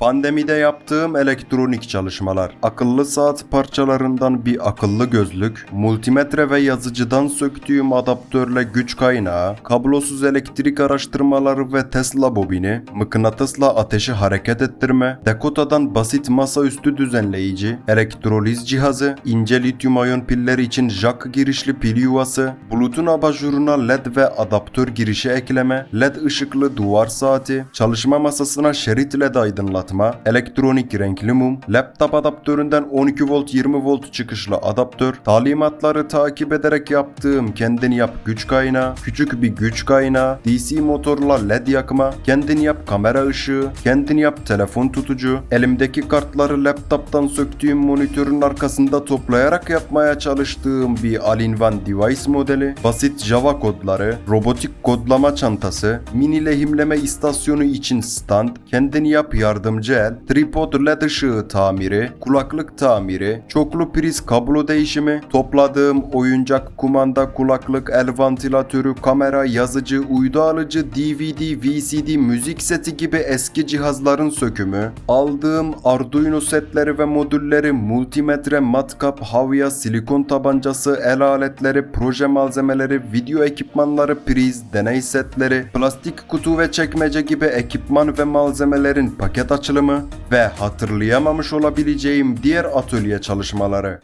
Pandemide yaptığım elektronik çalışmalar, akıllı saat parçalarından bir akıllı gözlük, multimetre ve yazıcıdan söktüğüm adaptörle güç kaynağı, kablosuz elektrik araştırmaları ve Tesla bobini, mıknatısla ateşi hareket ettirme, Dakota'dan basit masaüstü düzenleyici, elektroliz cihazı, ince lityum ayon piller için jack girişli pil yuvası, Bluetooth abajuruna led ve adaptör girişi ekleme, led ışıklı duvar saati, çalışma masasına şerit led aydınlatma, elektronik renkli mum, laptop adaptöründen 12 volt 20 volt çıkışlı adaptör, talimatları takip ederek yaptığım kendin yap güç kaynağı, küçük bir güç kaynağı, DC motorla led yakma, kendin yap kamera ışığı, kendin yap telefon tutucu, elimdeki kartları laptoptan söktüğüm monitörün arkasında toplayarak yapmaya çalıştığım bir all-in-one device modeli, basit Java kodları, robotik kodlama çantası, mini lehimleme istasyonu için stand, kendin yap yardımcı el, tripod led ışığı tamiri, kulaklık tamiri, çoklu priz kablo değişimi, topladığım oyuncak kumanda kulaklık el vantilatörü, kamera, yazıcı, uydu alıcı, DVD, VCD, müzik seti gibi eski cihazların sökümü, aldığım Arduino setleri ve modülleri, multimetre, matkap, havya, silikon tabancası, el aletleri, proje malzemeleri, video ekipmanları, priz, deney setleri, plastik kutu ve çekmece gibi ekipman ve malzemelerin paket açılımı ve hatırlayamamış olabileceğim diğer atölye çalışmaları.